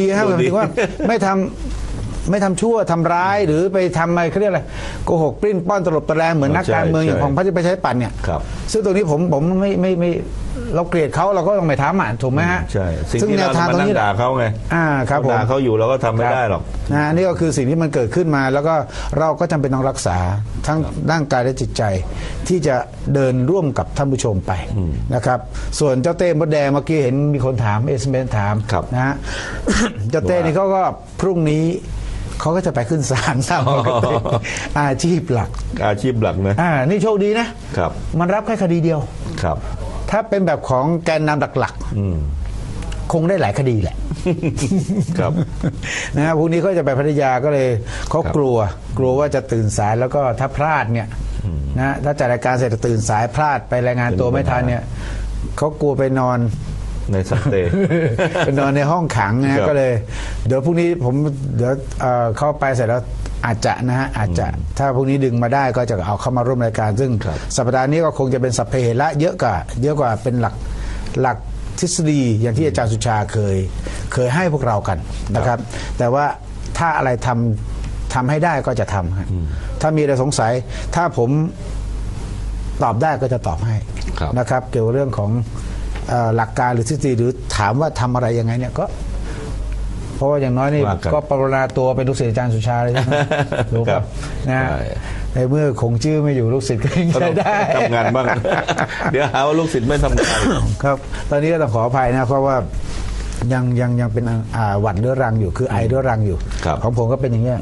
ดีครับหดูมายดีถึงว่าไม่ทำไม่ทำชั่วทำร้ายหรือไปทำอะไรเขาเรียกอะไรโกหกปลิ้นป้อนตลบตะแลงเหมือนนักใช่การเมืองใช่อย่างของพระประชาธิปัตย์เนี่ยครับซึ่งตรงนี้ผมผมไม่ไม่ไม่ เราเกลียดเขาเราก็ต้องไม่ทำอะถูกไหมฮะใช่สิ่งซึ่งที่แนเราวทางมาตรงนั่งนี้ด่าเขาไงอ่าครับผม ด่าเขาอยู่เราก็ทำไม่ได้หรอก นะนี่ก็คือสิ่งที่มันเกิดขึ้นมา แล้วก็เราก็จำเป็นต้องรักษาทั้งร่างกายและจิตใจ ที่จะเดินร่วมกับท่านผู้ชมไปนะครับ ส่วนเจ้าเต้มดแดงเมื่อกี้เห็นมีคนถามเอสเมนถามครับนะฮะ เจ้าเต้นี่เขาก็พรุ่งนี้เขาก็จะไปขึ้นศาลตามปกติอาชีพหลักอาชีพหลักนะ อ่านี่โชคดีนะครับ มันรับแค่คดีเดียว ครับ ถ้าเป็นแบบของแกนนำหลักอืมๆคงได้หลายคดีแหละครับนะฮะพรุ่งนี้เขาจะไปพัทยาก็เลยเขาครับกลัว กลัวว่าจะตื่นสายแล้วก็ถ้าพลาดเนี่ยนะถ้าจัดรายการเสร็จตื่นสายพลาดไปรายงานตัวไม่ทันเนี่ยเขากลัวไปนอนในสเตย์ไปนอนในห้องขังครันะบก็เลย เดี๋ยวพรุ่งนี้ผมเดี๋ยวเอ่อเข้าไปเสร็จแล้ว อาจจะนะฮะอาจจะถ้าพรุ่งนี้ดึงมาได้ก็จะเอาเข้ามาร่วมรายการ ซึ่งครับสัปดาห์นี้ก็คงจะเป็นสัพเพเหระเยอะกว่าเยอะกว่าเป็นหลักหลักทฤษฎีอย่างที่อาจารย์สุชาเคย เคยให้พวกเรากันนะครับ แต่ว่าถ้าอะไรทำทำให้ได้ก็จะทำฮะถ้ามีอะไรสงสัย ถ้าผมตอบได้ก็จะตอบให้ครับนะครับ เกี่ยวกับเรื่องของเอ่อหลักการหรือทฤษฎีหรือถามว่าทำอะไรยังไงเนี่ยก็ เพราะว่าอย่างน้อยนี่ว่ากันก็ปรนนาตัวเป็นลูกศิษย์อาจารย์สุชาเลยใช่ไหมรู้ครัป่ะบนะใช่ ในเมื่อคงชื่อไม่อยู่ลูกศิษย์ก็ยังก็ใช้ต้องได้ทำงานบ้าง เดี๋ยวหาว่าลูกศิษย์ไม่ทำงาน ครับ ตอนนี้ก็ต้องขออภัยนะเพราะว่ายังยังยังเป็นอ่าหวัดเรื้อรังอยู่คือไอเรื้อรังอยู่ ครับ ของผมก็เป็นอย่างเงี้ย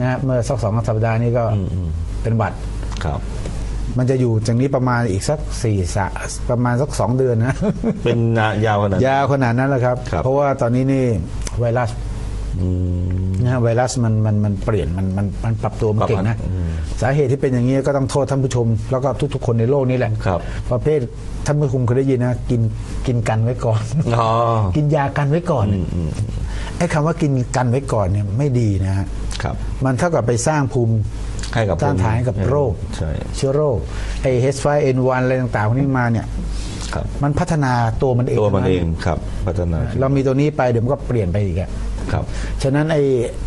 นะฮะเมื่อสักสองสัปดาห์นี้ก็เป็นหวัด ครับ มันจะอยู่จากนี้ประมาณอีกสักสี่สะประมาณสักสองเดือนนะ เป็นยาวขนาดนั้นยาวขนาดนั้นแหละครับ ครับเพราะว่าตอนนี้นี่ ไวรัสอืมนะฮะไวรัสมันมันมันเปลี่ยนมันมันมันปรับตัวมันปรับเก่งนะอืมสาเหตุที่เป็นอย่างนี้ก็ต้องโทษท่านผู้ชม แล้วก็ทุก ๆ คนในโลกนี้แหละครับประเภทท่านผู้ชมเคยได้ยินนะกินกินกันไว้ก่อนอ๋อกินยากันไว้ก่อนไอ้คำว่ากินกันไว้ก่อนเนี่ยไม่ดีนะฮะครับมันเท่ากับไปสร้างภูมิให้กับต้านทานให้กับภูมิโรคใช่เชื้อโรคไอ้ H5N1 อะไรต่างๆพวกนี้มาเนี่ย ครับมันพัฒนาตัวมันเองตัวมันทั้เองครับพัฒนาเรามีตัวนี้ไปเดี๋ยวมันก็เปลี่ยนไปอีกอะครับฉะนั้นไอ้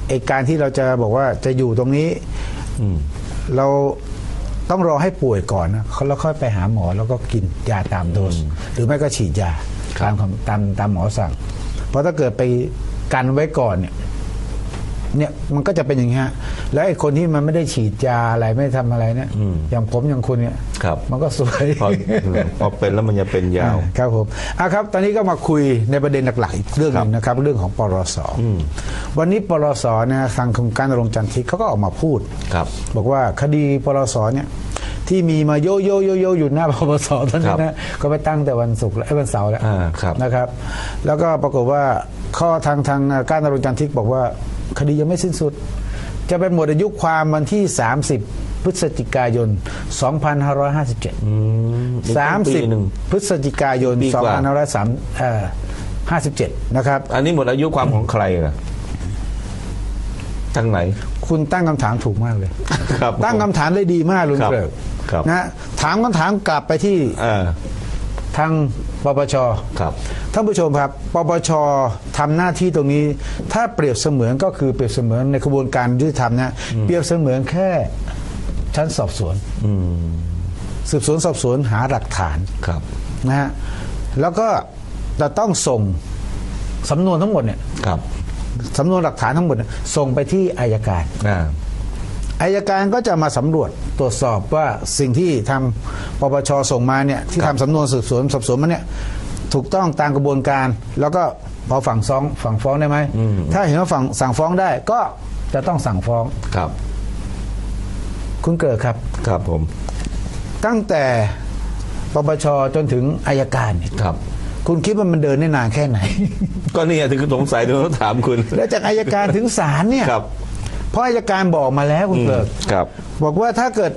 ไอ้การที่เราจะบอกว่าจะอยู่ตรงนี้อืมเราต้องรอให้ป่วยก่อนนะแล้วค่อยไปหาหมอแล้วก็กินยาตามโดสหรือไม่ก็ฉีดยาครับตามคำตามตามหมอสั่ง เพราะถ้าเกิดไปกันไว้ก่อนเนี่ย เนี่ยมันก็จะเป็นอย่างนี้ฮะแล้วไอ้คนที่มันไม่ได้ฉีดยาอะไรไม่ทำอะไรเนี่ยอย่างผมอย่างคุณเนี่ยครับมันก็สวยพอพอเป็นแล้วมันจะเป็นยาวครับผมอะครับ ตอนนี้ก็มาคุยในประเด็นหลักๆอีกเรื่องหนึ่งนะครับเรื่องของปรสวันนี้ปรสนะฮะทางโครงการณรงค์จันทร์ทิพย์เขาก็ออกมาพูดครับ บอกว่าคดีปรสเนี่ยที่มีมาโยโยโยโยอยู่หน้าปปสตอนนี้ครันะบก็ไปตั้งแต่วันศุกร์และเอ้ยวันเสาร์แล้วอ่าครับนะครับ แล้วก็ปรากฏว่าข้อทางทางการณรงค์จันทร์ทิพย์บอกว่า คดียังไม่สิ้นสุด จะเป็นหมดอายุความวันที่ 30 พฤศจิกายน 2557อืมอีกตั้งปีหนึ่ง30 พฤศจิกายนปีกว่า2557 นะครับ อันนี้หมดอายุความของใครล่ะทางไหน คุณตั้งคำถามถูกมากเลยครับตั้งคำถามได้ดีมากลุงครับเกริกครับนะถามคำถามกลับไปที่เออทางปปชครับ ท่านผู้ชมครับ ปปชทำหน้าที่ตรงนี้ ถ้าเปรียบเสมือนก็คือเปรียบเสมือนในกระบวนการยุติธรรมนะเปรียบเสมือนแค่ชั้นสอบสวนอืมสืบสวนสอบสวนหาหลักฐานครับนะฮะแล้วก็จะต้องส่งสำนวนทั้งหมดเนี่ยครับสำนวนหลักฐานทั้งหมดเนี่ยส่งไปที่อายการอ่าอายการก็จะมาสำรวจตรวจสอบว่าสิ่งที่ทางปปชส่งมาเนี่ยที่ครับทำสำนวนสืบสวนสอบสวนมาเนี่ย ถูกต้องตามกระบวนการ แล้วก็พอฝั่งฟ้องฝั่งฟ้องได้ไหมถ้าเห็นว่าฝั่งสั่งฟ้องได้ก็จะต้องสั่งฟ้อง ครับ คุณเกิดครับ ครับผม ตั้งแต่ปปชจนถึงอายการเนี่ยครับ คุณคิดว่ามันเดินได้นานแค่ไหน ก็นี่ถึงสงสัยถึงต้องถามคุณ แล้วจากอายการถึงศาลเนี่ยครับ เพราะอายการบอกมาแล้วคุณเกิด ครับ บอกว่าถ้าเกิด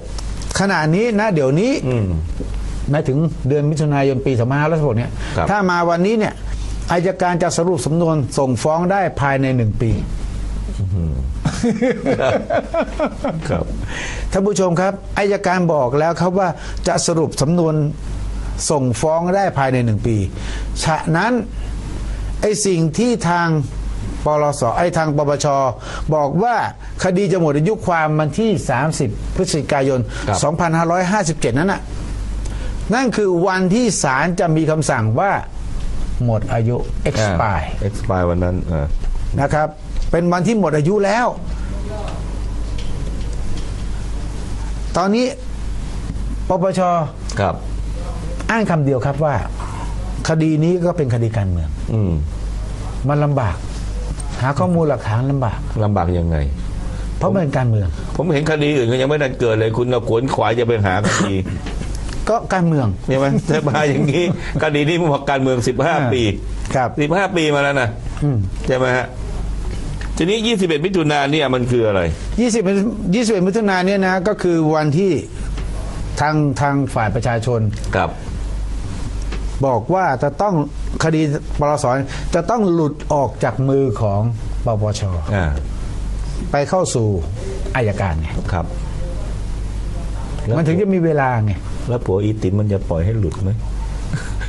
ขณะนี้นะเดี๋ยวนี้อืม หมายถึงเดือนมิถุนายนปี2566เนี่ยครับ ถ้ามาวันนี้เนี่ยอายการจะสรุปสำนวนส่งฟ้องได้ภายในหนึ่งปี ครับ ท่านผู้ชมครับอายการบอกแล้วครับว่าจะสรุปสำนวนส่งฟ้องได้ภายในหนึ่งปี ฉะนั้นไอ้สิ่งที่ทางปลสไอ้ทางปปชบอกว่าคดีจะหมดอายุความวันที่ 30 พฤศจิกายน ครับ 2557 นั้นน่ะ นั่นคือวันที่ศาลจะมีคำสั่งว่าหมดอายุ expire เอ็กซ์ปายวันนั้นอ่านะครับ เป็นวันที่หมดอายุแล้ว ตอนนี้ปปชครับ อ้างคำเดียวครับว่า คดีนี้ก็เป็นคดีการเมือง อืมมันลำบาก หาข้อมูลหลักฐานลำบากลำบากยังไง เพราะมันเป็นการเมือง ผมเห็นคดีอื่นก็ยังไม่ได้เกิดเลย คุณเอาขวนขวายจะไปหาคดี ก็การเมือง ใช่ไหมแต่มาอย่างนี้คดีนี้มันบอกการเมือง 15 ปีครับ15 ปีมาแล้วนะอืมใช่ไหมฮะทีนี้ 21 มิถุนายนเนี่ยมันคืออะไร 20 21 มิถุนายนเนี่ยนะ ก็คือวันที่ทางทางฝ่ายประชาชนครับ บอกว่าจะต้องคดีปรสจะต้องหลุดออกจากมือของปปชอ่าไปเข้าสู่อายการไงครับแล้วมันถึงจะมีเวลาไง แล้วผัวอีติ๋มมันจะปล่อยให้หลุดไหม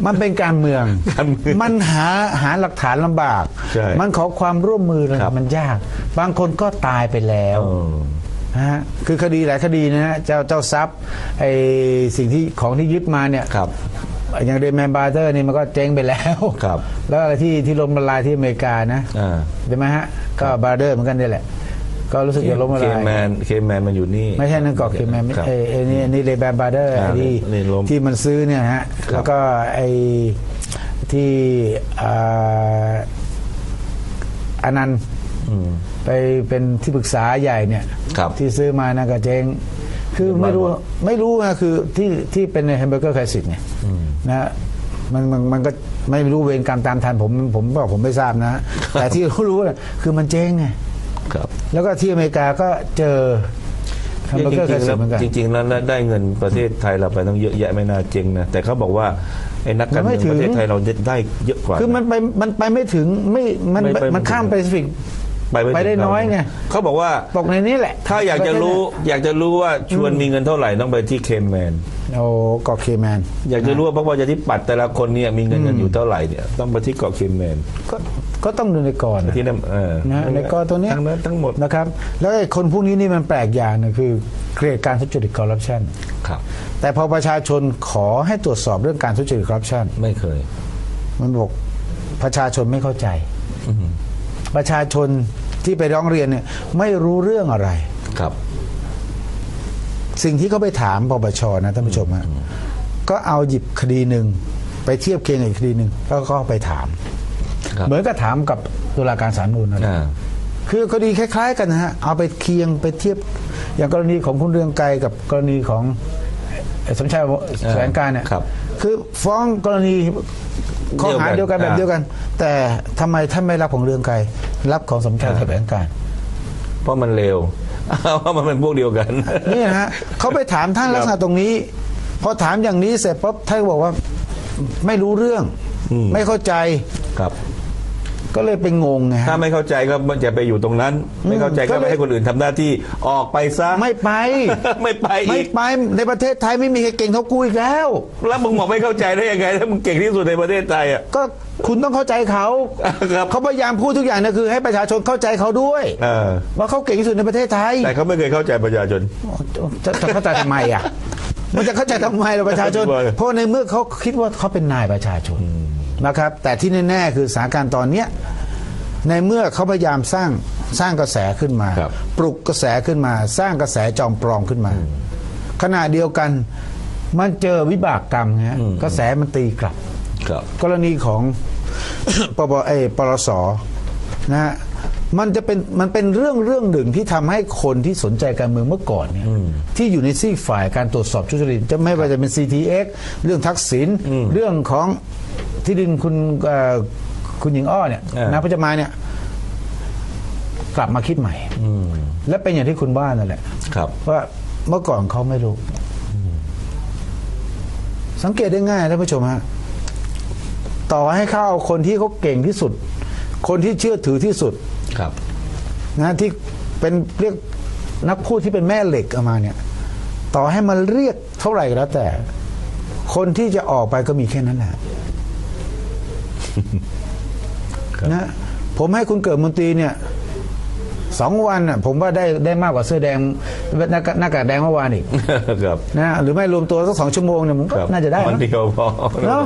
มันเป็นการเมือง การเมืองมันหาหาหลักฐานลำบาก ใช่มันขอความร่วมมือเลยครับ มันยาก บางคนก็ตายไปแล้วเออ นะฮะคือคดีหลายคดีนะฮะเจ้าเจ้าทรัพย์ไอสิ่งที่ของที่ยึดมาเนี่ย ครับ อย่างเดนแมนบาร์เตอร์นี่มันก็เจ๊งไปแล้วครับแล้วอะไรที่ที่ล้มละลายที่อเมริกานะอ่า ใช่ไหมฮะ ก็บาร์เดอร์เหมือนกันนี่แหละ ก็รู้สึกจะล้มละเคลาย แมนเคแมนมันอยู่นี่ ไม่ใช่นั่นเกาะเคแมนครับไอ้ไอ้นี่นี่เดนแมนบาร์เดอร์อ่าที่นี่ล้มที่มันซื้อเนี่ยฮะ ครับ แล้วก็ไอ้ที่อ่าอนันต์อืม ไปเป็นที่ปรึกษาใหญ่เนี่ย ครับที่ซื้อมานะก็เจ๊งคือไม่รู้เรียบร้อยหมดไม่รู้นะคือที่ที่เป็นแฮมเบอร์เกอร์ไคสิตเนี่ยนะฮะมันมันมันก็ไม่รู้เวรกรรมตามทันผมผมบอกผมไม่ทราบนะ แต่ที่รู้รู้นะคือมันเจ๊งไง ครับแล้วก็ที่อเมริกาก็เจอแฮมเบอร์เกอร์ไคสิตเหมือนกันจริงๆแล้วได้เงินประเทศไทยเราไปต้องเยอะแยะไม่น่าเจ๊งนะแต่เขาบอกว่าไอ้นักการมันไม่เมืองถึงประเทศไทยเราได้เยอะกว่า คือมันไปมันไปไม่ถึงไม่มันไม่ไปมันข้ามไม่ถึงแปซิฟิกไปม่ถึงไปได้น้อยไง เขาบอกว่าตกในนี้แหละถ้าอยากจะรู้อยากจะรู้ว่าชวนมีเงินเท่าไหร่ต้องไปที่เคมแมน โอ้เกาะเคแมนอยากจะรู้ว่าพรรคประชาธิปัตย์แต่ละคนเนี่ยมีเงินกันอยู่เท่าไหร่เนี่ยต้องไปที่เกาะเคมแมนก็ ก็ต้องดูในก่อนที่นั่นเออนะในกอตัวเนี้ยทั้งนั้นทั้งหมดนะครับ แล้วไอ้คนพวกนี้นี่มันแปลกอย่างหนึงคือเกลียดการทุจริตคอร์รัปชันครับแต่พอประชาชนขอให้ตรวจสอบเรื่องการทุจริตคอร์รัปชันไม่เคย มันบอกประชาชนไม่เข้าใจประชาชนที่ไปร้องเรียนเนี่ย ไม่รู้เรื่องอะไรครับ สิ่งที่เขาไปถามปปชนะท่านผู้ชมฮะก็เอาหยิบคดีหนึ่งไปเทียบเคียงกับอีกคดีหนึ่งแล้วก็ไปถามครับ เหมือนกับถามกับตุลาการศาลรฐธรรมนูญนั่นแหละอ่าคือคดีคล้ายๆ กันนะฮะเอาไปเคียงไปเทียบ อย่างกรณีของคุณเรืองไกรกับกรณีของไอ้สมชายแสวงการเนี่ยครับคือฟ้องกรณีข้อหาเดีเดียยววกักันนแบบอ่าเดียวกัน แต่ทำไมท่านไม่รับของเรืองไกรรับของสมชายอ่าแสวงการ เพราะมันเร็วเพราะมันเป็นพวกเดียวกันนี่นะฮะเขาไปถามท่านครับลักษณะตรงนี้พอถามอย่างนี้เสร็จปุ๊บท่านก็บอกว่าไม่รู้เรื่อง อืม ไม่เข้าใจครับ ก็เลยไปงงไงฮะถ้าไม่เข้าใจก็มันจะไปอยู่ตรงนั้น ไม่เข้าใจก็ก็เลย ไปให้คนอื่นทำหน้าที่ออกไปซะ ไม่ไป ไม่ไปไม่อีกไปในประเทศไทยไม่มีใครเก่งเท่ากูอีกแล้ว แล้วมึงบอกไม่เข้าใจได้ยังไงถ้ามึงเก่งที่สุดในประเทศไทยอะ ก็คุณต้องเข้าใจเขาครับ เขาพยายามพูดทุกอย่างนะคือ ให้ประชาชนเข้าใจเขาด้วย เออว่าเขาเก่งที่สุดในประเทศไทย แต่เขาไม่เคยเข้าใจประชาชน จะจะเข้าใจทำไมอะ มันจะเข้าใจทำไมล่ะประชาชนว่าเพราะในเมื่อเขาคิดว่าเขาเป็นนายประชาชน นะครับ แต่ที่แน่ๆคือสถานการณ์ตอนเนี้ยในเมื่อเขาพยายามสร้างสร้างกระแสขึ้นมา ครับ ปลุกกระแสขึ้นมา สร้างกระแสจอมปลอมขึ้นมา ขณะเดียวกันมันเจอวิบากกรรมฮะกระแสมันตีกลับ ครับ กรณีของ ปปเออปรสนะฮะมันจะเป็นมันเป็นเรื่องเรื่องหนึ่งที่ทำให้คนที่สนใจการเมืองเมื่อก่อนเนี่ยที่อยู่ในซีกฝ่ายการตรวจสอบทุจริตจะไม่ว่าจะเป็น CTX เรื่องทักษิณเรื่องของ ที่ดินคุณเอ่อคุณหญิงอ้อเนี่ยเออ นะพจมานเนี่ย กลับมาคิดใหม่และเป็นอย่างที่คุณว่านั่นแหละ ครับ ว่าเมื่อก่อนเขาไม่รู้ สังเกตได้ง่ายท่านผู้ชมฮะต่อให้เขาเอาคนที่เขาเก่งที่สุด คนที่เชื่อถือที่สุด ครับ นะที่เป็นเรียกนักพูดที่เป็นแม่เหล็กเอามาเนี่ย ต่อให้มันเรียกเท่าไหร่ก็แล้วแต่ คนที่จะออกไปก็มีแค่นั้นแหละครับ นะผมให้คุณเกิดมนตรีเนี่ยสองวันน่ะผมว่าได้ได้มากกว่าเสื้อแดงหน้ากากหน้ากากแดงเมื่อวานอีกครับนะหรือไม่รวมตัวสักสองชั่วโมงเนี่ยมันก็ครับน่าจะได้วันมั้งเดียวพอเนาะ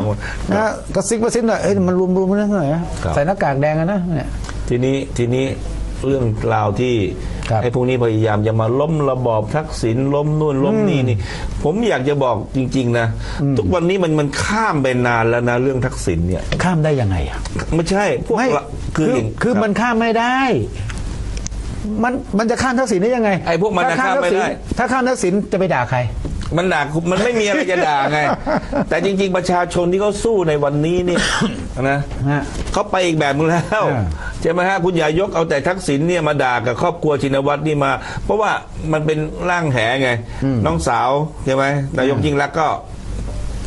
นะกระซิกกระซิบหน่อยเอ้ยมันรวมรวมกันหน่อยนะครับใส่หน้ากากแดงกันนะเนี่ยทีนี้ทีนี้เรื่องราวที่ครับ ไอ้พวกนี้พยายามจะมาล้มระบอบทักษิณล้มนู่นล้มนี่นี่ ผมอยากจะบอกจริง ๆ นะ ทุกวันนี้มันมันข้ามไปนานแล้วนะเรื่องทักษิณเนี่ย ข้ามได้ยังไงอะไม่ใช่พวกไม่เราคืออย่างคือรับมันข้ามไม่ได้มันมันจะข้ามทักษิณได้ยังไงไอ้พวกมันน่ะถ้ข้ามไม่ได้ทักษิณถ้าข้ามทักษิณจะไปด่าใคร มันด่ามันไม่มีอะไรจะด่าไง แต่จริง ๆ ประชาชนที่เขาสู้ในวันนี้เนี่ยนะฮะ เขาไปอีกแบบนึงแล้วอ่า ใช่ไหมฮะคุณอย่ายกเอาแต่ทักษิณเนี่ยมาด่ากับครอบครัวชินวัตรนี่มา เพราะว่ามันเป็นร่างแหไง น้องสาวใช่ไหมนายกยิ่งรักษณ์ก็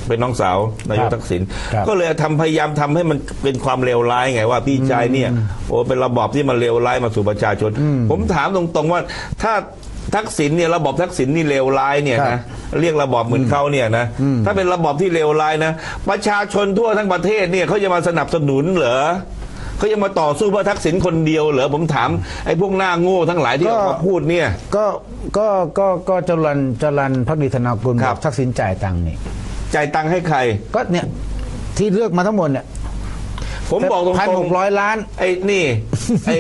เป็นน้องสาวนายกทักษิณครับ ก็เลยทำพยายามทำให้มันเป็นความเลวร้ายไงว่าพี่ชายเนี่ยโอ้เป็นระบอบที่มันเลวร้ายมาสู่ประชาชน ผมถามตรงๆว่าถ้า ทักษิณเนี่ยระบอบทักษิณนี่เลวร้ายเนี่ยครันะบเรียกระบอบเหมือนเขาเนี่ยนะถ้าเป็นระบอบที่เลวร้ายนะ ประชาชนทั่วทั้งประเทศเนี่ยเขาจะมาสนับสนุนเหรอเขาจะมาต่อสู้เพื่อทักษิณคนเดียวเหรอผมถามไอ้พวกหน้าโง่ทั้งหลายที่ก็ออกมาพูดเนี่ย ก็ก็ก็ก็จรันจรันพักดีธนากุลครับอกทักษิณจ่ายตังค์นี่จ่ายตังค์ให้ใคร ก็เนี่ยที่เลือกมาทั้งหมดเนี่ยผมบอกตรงๆพันหกร้อยล้านไอ้นี่ ไอ้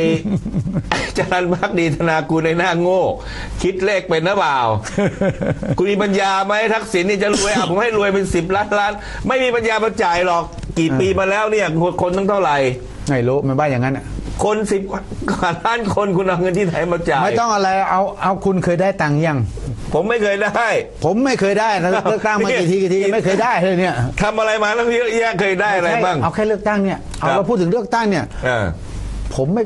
จรันพักดีธนากุลในหน้าโง่ คิดเลขเป็นหรือเปล่า คุณมีปัญญาไหมทักษิณนี่จะรวยอะผมให้รวยเป็นสิบล้านล้าน ไม่มีปัญญามาจ่ายหรอกกี่ปีมาแล้วเนี่ยคนตั้งเท่าไหร่ไม่รู้มันว่าอย่างนั้นอะคนสิบกว่าล้านคนคุณเอาเงินที่ไหนมาจ่ายไม่ต้องอะไรเอาเอาคุณเคยได้ตังค์ยัง ผมไม่เคยได้ ผมไม่เคยได้นะเลือกตั้งมากี่ทีกี่ทีไม่เคยได้เลยเนี่ยทำอะไรมาแล้วเยอะแยะเคยได้อะไรบ้างเอาแค่เลือกตั้งเนี่ยเอาครับเราพูดถึงเลือกตั้งเนี่ยอ่า ผมไม่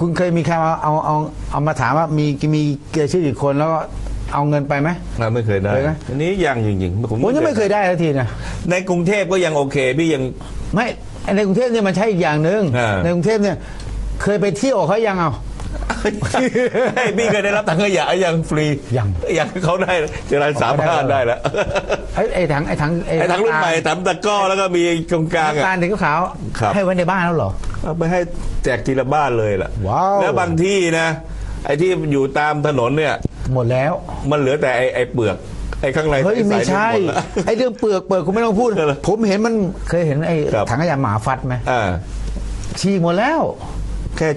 คุณเคยมีใครเอาเอาเอาเอามาถามว่ามีมีเกยชื่อกี่คนแล้วก็เอาเงินไปไหมเราไม่เคยได้เคยไหม อันนี้ยังจริงๆผมยังไม่เคยได้ทันทีนะในกรุงเทพก็ยังโอเคพี่ยัง ไม่ไอ้ในกรุงเทพเนี่ยมันใช่อีกอย่างหนึ่งอ่า ในกรุงเทพเนี่ยเคยไปเที่ยวเขายังเอา ให้พี่เคยได้รับถังขยะยังฟรียัง ยังเขาได้เจริญสามารถได้แล้วไอ้ไอ้ถังไอ้ถังไอ้ถังรุ่นใหม่ถังตะกร้อแล้วก็มีตรงกลางน้ำตาอะลถึงขาวครับให้ไว้ในบ้านแล้วเหรอเอาไปให้แจกทีละบ้านเลยล่ะว้าวแล้วบางที่นะ ไอ้ที่อยู่ตามถนนเนี่ย หมดแล้วมันเหลือแต่ไอ้ไอ้เปลือกไอ้ข้างในเฮ้ยใสๆไม่ใช่นี่หดละไอ้เรื่องเปลือกเปลือกคุณไม่ต้องพูดเออผมเห็นมันเคยเห็นไอ้ครับถังขยะหมาฟัดไหมอ่าฉีกหมดแล้วแค่